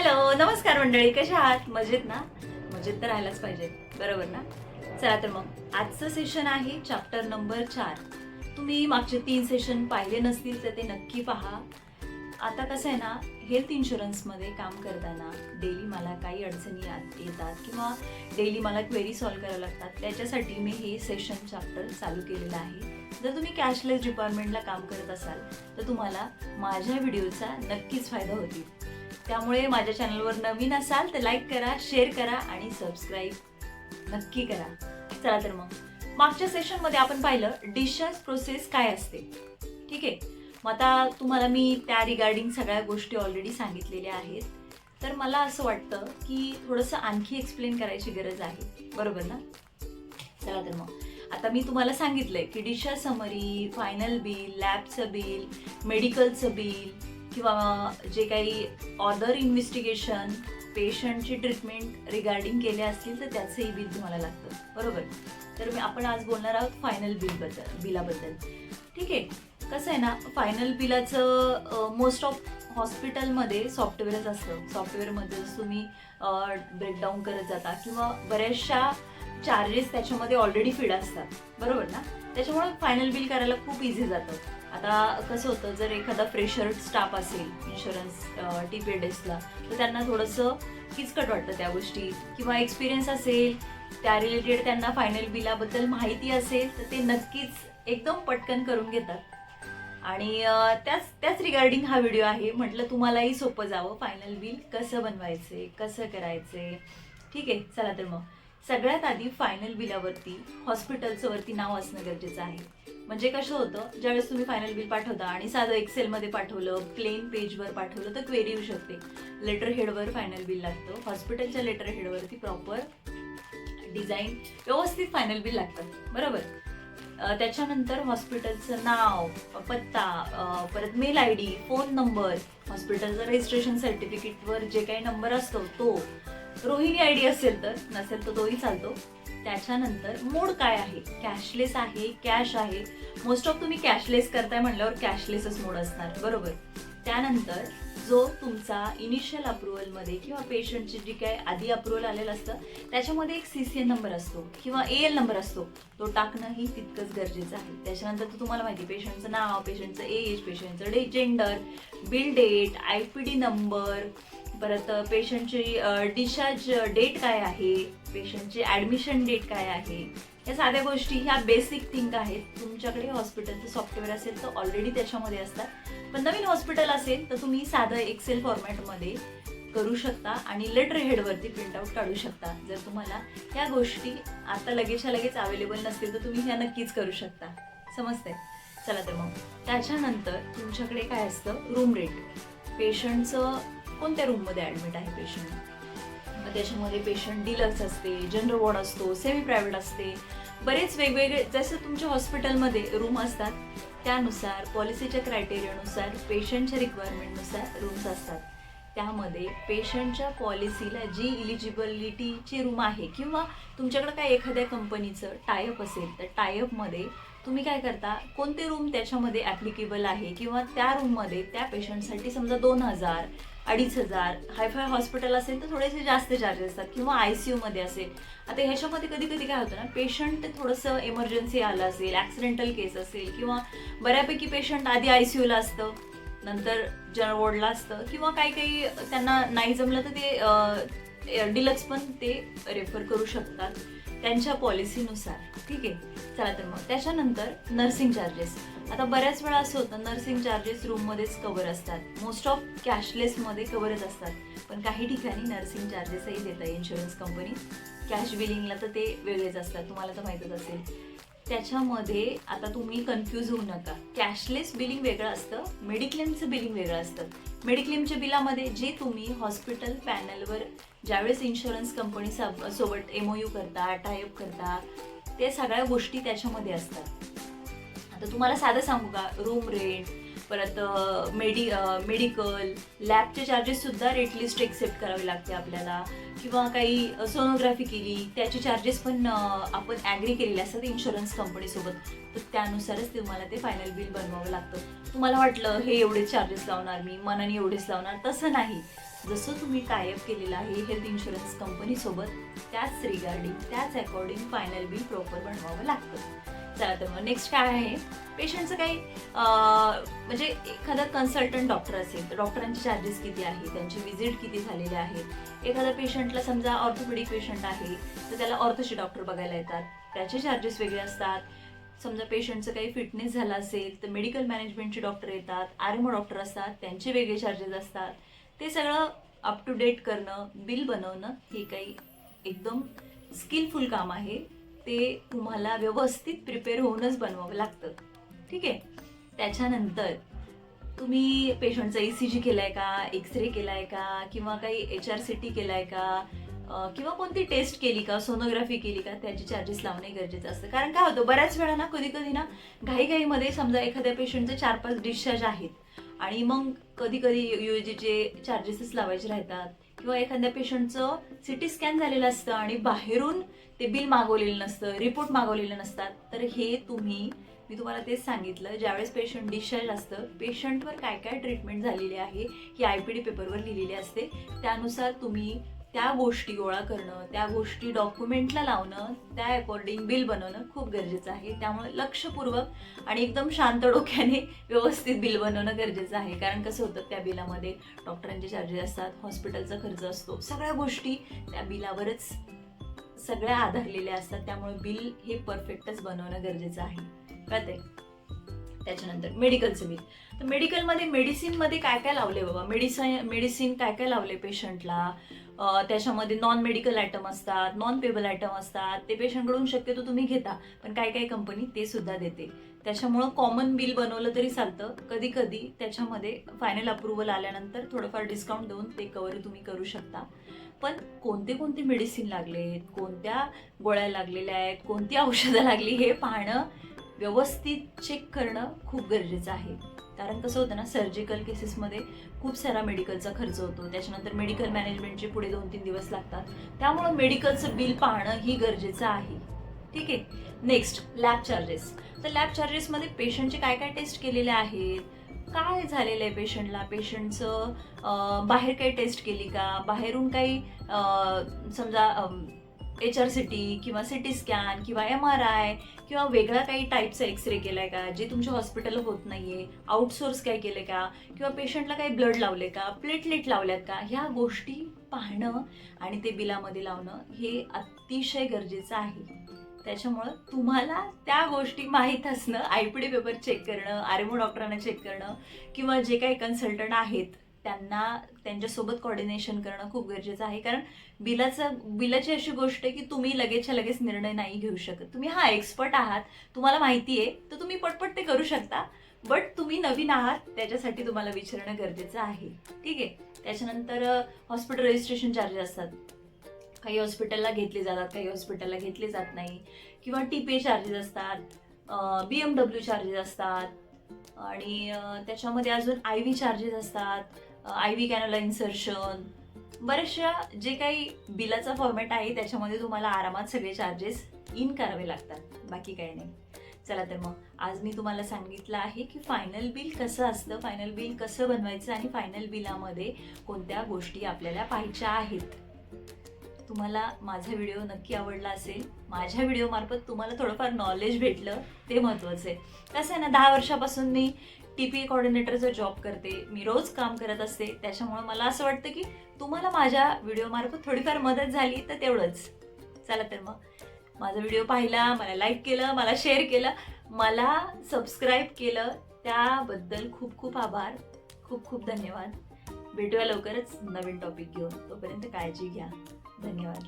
Hello नमस्कार मंडळी कशा आहात? मजेत ना? मजेत तर राहायलाच पाहिजे. बरोबर ना? चला तर मग आजचं सेशन आहे चॅप्टर नंबर चार. तुम्ही मागचे तीन सेशन पाहिले नसतील तर ते नक्की पहा. आता कसं आहे ना हेल्थ इन्शुरन्समध्ये काम करताना डेली मला काही अडचणी येतात किंवा डेली मला क्वेरी सॉल्व्ह कराव्या लागतात. त्याच्यासाठी मी हे सेशन चॅप्टर चालू केलेलं आहे. जर तुम्ही कॅशलेस डिपार्टमेंटला काम करत असाल तर तुम्हाला माझ्या व्हिडिओचा नक्कीच फायदा होतील. त्यामुळे माझ्या चॅनलवर नवीन असाल तर लाईक करा शेअर करा आणि सबस्क्राईब नक्की करा. चला तर मग. मागच्या सेशनमध्ये आपण पाहिलं डिस्चार्ज प्रोसेस काय असते. ठीक आहे? मग आता तुम्हाला मी त्या रिगार्डिंग सगळ्या गोष्टी ऑलरेडी सांगितलेल्या आहेत. तर मला असं वाटतं की थोडंसं आणखी एक्सप्लेन करायची गरज आहे. बरोबर ना? चला तर मग. आता मी तुम्हाला सांगितलंय की डिस्चार्ज समरी फायनल बिल लॅबचं बिल मेडिकलचं बिल किंवा जे काही ऑदर इन्व्हेस्टिगेशन पेशंटची ट्रीटमेंट रिगार्डिंग केले असतील तर त्याचंही बिल तुम्हाला लागतं. बरोबर? तर मी आपण आज बोलणार आहोत फायनल बिलबद्दल बिलाबद्दल. ठीक आहे? कसं आहे ना फायनल बिलाचं मोस्ट ऑफ हॉस्पिटलमध्ये सॉफ्टवेअरच असतं. सॉफ्टवेअरमध्येच तुम्ही ब्रेकडाऊन करत जाता किंवा बऱ्याचशा चार्जेस त्याच्यामध्ये ऑलरेडी फीड असतात. बरोबर ना? त्याच्यामुळे फायनल बिल करायला खूप इझी जातं. आता कसं होतं जर एखादा फ्रेशर स्टाफ असेल इन्शुरन्स टी पी डेस्कला तर त्यांना थोडंसं किचकट वाटतं त्या गोष्टी. किंवा एक्सपिरियन्स असेल त्या रिलेटेड त्यांना फायनल बिलाबद्दल माहिती असेल तर ते नक्कीच एकदम पटकन करून घेतात. आणि त्याच त्याच रिगार्डिंग हा व्हिडिओ आहे. म्हटलं तुम्हालाही सोपं जावं फायनल बिल कसं बनवायचे कसं करायचे. ठीक आहे चला तर मग. सगळ्यात आधी फायनल बिलावरती हॉस्पिटलचं वरती नाव असणं गरजेचं आहे. म्हणजे कसं होतं ज्यावेळेस तुम्ही फायनल बिल पाठवता आणि साधं एक्सेलमध्ये पाठवलं प्लेन पेजवर पाठवलं तर क्वेरी येऊ शकते. लेटर हेडवर फायनल बिल लागतं. हॉस्पिटलच्या लेटर हेडवरती प्रॉपर डिझाईन व्यवस्थित फायनल बिल लागतं बरोबर? त्याच्यानंतर हॉस्पिटलचं नाव पत्ता परत mail I D phone number हॉस्पिटलचं रजिस्ट्रेशन सर्टिफिकेटवर जे काही नंबर असतो तो. रोहिणी आयडी असेल तर नसेल तर तोही चालतो. त्याच्यानंतर मोड काय आहे? कॅशलेस आहे कॅश आहे. मोस्ट ऑफ तुम्ही कॅशलेस करताय म्हणल्यावर कॅशलेसच मोड असणार बरोबर? त्यानंतर जो तुमचा इनिशियल अप्रुव्हलमध्ये किंवा पेशंटची जी काय आधी अप्रुव्हल आलेलं असतं त्याच्यामध्ये एक सी सी एन नंबर असतो किंवा ए एल नंबर असतो. तो टाकणंही तितकंच गरजेचं आहे. त्याच्यानंतर तर तुम्हाला माहिती पेशंटचं नाव पेशंटचं एज पेशंटचं day gender bill date I P D number परत पेशंटची डिस्चार्ज डेट काय आहे? पेशंटची ॲडमिशन डेट काय आहे? या साध्या गोष्टी ह्या बेसिक थिंग आहेत. तुमच्याकडे हॉस्पिटलचं सॉफ्टवेअर असेल तर ऑलरेडी त्याच्यामध्ये असतात. पण नवीन हॉस्पिटल असेल तर तुम्ही साधं एक्सेल फॉर्मॅटमध्ये करू शकता आणि लेटर हेडवरती प्रिंटआउट काढू शकता. जर तुम्हाला ह्या गोष्टी आता लगेचच्या लगेच अवेलेबल नसतील तर तुम्ही ह्या नक्कीच करू शकता. समजतंय? चला तर मग. त्याच्यानंतर तुमच्याकडे काय असतं? रूम रेट पेशंटचं कोणत्या रूममध्ये ॲडमिट आहे पेशंट मग त्याच्यामध्ये पेशंट डिलक्स असते जनरल वॉर्ड असतो सेमी प्रायव्हेट असते. बरेच वेगवेगळे जसं तुमच्या हॉस्पिटलमध्ये रूम असतात त्यानुसार पॉलिसीच्या क्रायटेरियानुसार पेशंटच्या रिक्वायरमेंटनुसार रूम्स असतात. त्यामध्ये पेशंटच्या पॉलिसीला जी इलिजिबिलिटीची रूम आहे किंवा तुमच्याकडे काय एखाद्या कंपनीचं टायअप असेल तर टायअपमध्ये तुम्ही काय करता? कोणते रूम त्याच्यामध्ये ॲप्लिकेबल आहे? किंवा त्या रूममध्ये त्या पेशंटसाठी समजा दोन हजार अडीच हजार हायफाय हॉस्पिटल असेल तर थोडेसे जास्त चार्जेस असतात किंवा आय सी यूमध्ये असेल. आता ह्याच्यामध्ये कधी कधी काय होतं ना पेशंट थोडंसं इमर्जन्सी आलं असेल ॲक्सिडेंटल केस असेल किंवा बऱ्यापैकी पेशंट आधी आय सी यूला असतं नंतर जनरल वॉर्डला असतं किंवा काही काही त्यांना नाही जमलं तर ते डिलक्स पण ते रेफर करू शकतात त्यांच्या पॉलिसीनुसार ठीक आहे? चला तर मग. त्याच्यानंतर नर्सिंग चार्जेस आता बऱ्याच वेळा असं होतं नर्सिंग चार्जेस रूममध्येच कवर असतात. मोस्ट ऑफ कॅशलेसमध्ये कवरच असतात. पण काही ठिकाणी नर्सिंग चार्जेसही देतात. इन्शुरन्स कंपनी कॅश बिलिंगला तर ते वेगळेच असतात. तुम्हाला तर माहीतच असेल. त्याच्यामध्ये आता तुम्ही कन्फ्यूज होऊ नका. कॅशलेस बिलिंग वेगळं असतं मेडिक्लेमचं बिलिंग वेगळं असतं. मेडिक्लेमच्या बिलामध्ये जे तुम्ही हॉस्पिटल पॅनलवर ज्यावेळेस इन्शुरन्स कंपनी सोबत एम ओ यू करता टायअप करता ते सगळ्या गोष्टी त्याच्यामध्ये असतात. आता तुम्हाला साधं सांगू का? रूम रेंट परत मेडि मेडिकल लॅबचे चार्जेससुद्धा रेट लिस्ट एक्सेप्ट करावे लागते आपल्याला. किंवा काही सोनोग्राफी केली त्याचे चार्जेस पण आपण ॲग्री केलेले असतात इन्शुरन्स कंपनीसोबत तर त्यानुसारच तुम्हाला ते फायनल बिल बनवावं लागतं. तुम्हाला वाटलं हे एवढेच चार्जेस लावणार मी मनाने एवढेच लावणार. तसं नाही. जसं तुम्ही टायअप केलेलं आहे हेल्थ इन्शुरन्स कंपनीसोबत त्याच रिगार्डिंग त्याच अकॉर्डिंग फायनल बिल प्रॉपर बनवावं लागतं. चला तर मग नेक्स्ट काय आहे? पेशंटचं काही म्हणजे एखादा कन्सल्टंट डॉक्टर असेल तर डॉक्टरांचे चार्जेस किती आहे त्यांची विजिट किती झालेले आहेत एखाद्या पेशंटला समजा ऑर्थोपेडिक पेशंट आहे तर त्याला ऑर्थोचे डॉक्टर बघायला येतात. त्याचे चार्जेस वेगळे असतात. समजा पेशंटचं काही फिटनेस झाला असेल तर मेडिकल मॅनेजमेंटचे डॉक्टर येतात आरएमओ डॉक्टर असतात त्यांचे वेगळे चार्जेस असतात. ते सगळं अप टू डेट करणं बिल बनवणं हे काही एकदम स्किलफुल काम आहे. ते तुम्हाला व्यवस्थित प्रिपेअर होऊनच बनवावं लागतं. ठीक आहे? त्याच्यानंतर तुम्ही पेशंटचा ई सी जी केलाय का? एक्सरे आहे का? किंवा काही एच आर सी टी केलाय का? किंवा कोणती टेस्ट केली का? सोनोग्राफी केली का? त्याचे चार्जेस लावणे गरजेचं असतं. कारण काय होतं बऱ्याच वेळा ना कधी कधी ना घाईघाईमध्ये समजा एखाद्या पेशंटचे चार पाच डिस्चार्ज आहेत. आणि मग कधी कधी यू जी चे चार्जेसच लावायचे राहतात. किंवा एखाद्या पेशंटचं सिटी स्कॅन झालेलं असतं आणि बाहेरून ते बिल मागवलेलं नसतं रिपोर्ट मागवलेले नसतात तर हे तुम्ही मी तुम्हाला तेच सांगितलं ज्यावेळेस पेशंट डिस्चार्ज असतं पेशंटवर काय काय ट्रीटमेंट झालेली आहे ही आय पी डी पेपरवर लिहिलेली असते त्यानुसार तुम्ही त्या गोष्टी गोळा करणं त्या गोष्टी डॉक्युमेंटला लावणं त्या अकॉर्डिंग बिल बनवणं खूप गरजेचं आहे. त्यामुळे लक्षपूर्वक आणि एकदम शांत डोक्याने व्यवस्थित बिल बनवणं गरजेचं आहे. कारण कसं होतं त्या बिलामध्ये डॉक्टरांचे चार्जेस असतात हॉस्पिटलचा खर्च असतो. सगळ्या गोष्टी त्या बिलावरच सगळ्या आधारलेल्या असतात. त्यामुळे बिल हे परफेक्टच बनवणं गरजेचं आहे. कळते त्याच्यानंतर मेडिकलचं बिल तर मेडिकलमध्ये मेडिसिनमध्ये काय काय लावले बाबा? मेडिसिन मेडिसिन काय काय लावले पेशंटला त्याच्यामध्ये नॉन मेडिकल आयटम असतात नॉन पेबल आयटम असतात. ते पेशंटकडून शक्यतो तुम्ही घेता पण काय काय कंपनी ते सुद्धा देते. त्याच्यामुळं कॉमन बिल बनवलं तरी चालतं. कधी कधी त्याच्यामध्ये फायनल अप्रुव्हल आल्यानंतर थोडंफार डिस्काउंट देऊन ते कवर तुम्ही करू शकता. पण कोणते कोणते मेडिसिन लागलेत? कोणत्या गोळ्या लागलेल्या आहेत? कोणती औषधं लागली? हे पाहणं व्यवस्थित चेक करणं खूप गरजेचं आहे. कारण कसं होतं ना सर्जिकल केसेसमध्ये खूप सारा मेडिकलचा खर्च होतो. त्याच्यानंतर मेडिकल मॅनेजमेंटचे पुढे दोन तीन दिवस लागतात. त्यामुळं मेडिकलचं बिल पाहणं ही गरजेचं आहे. ठीक आहे? नेक्स्ट लॅब चार्जेस तर लॅब चार्जेसमध्ये पेशंटचे काय काय टेस्ट केलेले आहेत? काय झालेलं आहे पेशंटला पेशंटचं बाहेर काही टेस्ट केली का? बाहेरून काही समजा एच आर सी टी किंवा सी टी स्कॅन किंवा एम आर आय किंवा वेगळा काही टाईपचा एक्सरे केलाय का जे तुमच्या हॉस्पिटल होत नाहीये आउटसोर्स काय केले का किंवा पेशंटला काही ब्लड लावले का प्लेटलेट लावल्यात का ह्या गोष्टी पाहणं आणि ते बिलामध्ये लावणं हे अतिशय गरजेचं आहे. त्याच्यामुळं तुम्हाला त्या गोष्टी माहीत असणं आयपीडी पेपर चेक करणं आरएमओ डॉक्टरांना चेक करणं किंवा जे काही कन्सल्टंट आहेत त्यांना त्यांच्यासोबत कॉर्डिनेशन करणं खूप गरजेचं आहे. कारण बिलाचं बिलाची अशी गोष्ट आहे की तुम्ही लगेचच्या लगेच निर्णय नाही घेऊ शकत. तुम्ही हा एक्सपर्ट आहात तुम्हाला माहिती आहे तर तुम्ही पटपट ते करू शकता. बट तुम्ही नवीन आहात त्याच्यासाठी तुम्हाला विचारणं गरजेचं आहे. ठीक आहे? त्याच्यानंतर हॉस्पिटल रजिस्ट्रेशन चार्जेस असतात. काही हॉस्पिटलला घेतले जातात काही हॉस्पिटलला घेतले जात नाही. किंवा टी पे चार्जेस असतात बी एम डब्ल्यू चार्जेस असतात. आणि त्याच्यामध्ये अजून आय व्ही चार्जेस असतात. आय व्ही कॅनोला इन्सर्शन बऱ्याचशा जे काही बिलाचा फॉर्मॅट आहे त्याच्यामध्ये तुम्हाला आरामात सगळे चार्जेस इन करावे लागतात. बाकी काही नाही. चला तर मग आज मी तुम्हाला सांगितलं आहे की फायनल बिल कसं असतं फायनल बिल कसं बनवायचं आणि फायनल बिलामध्ये कोणत्या गोष्टी आपल्याला पाहायच्या आहेत. तुम्हाला माझा व्हिडिओ नक्की आवडला असेल माझ्या व्हिडिओमार्फत तुम्हाला थोडंफार नॉलेज भेटलं ते महत्त्वाचं आहे. कसं आहे ना दहा वर्षापासून मी टी पी कॉर्डिनेटरचा जॉब करते मी रोज काम करत असते त्याच्यामुळे मला असं वाटतं की तुम्हाला माझ्या व्हिडिओमार्फत थोडीफार मदत झाली तर तेवढंच. चला तर मग. माझा व्हिडिओ पाहिला मला लाईक केलं मला शेअर केलं मला सबस्क्राईब केलं. त्याबद्दल खूप खूप आभार. खूप खूप धन्यवाद. भेटूया लवकरच नवीन टॉपिक घेऊन. तोपर्यंत काळजी घ्या. धन्यवाद.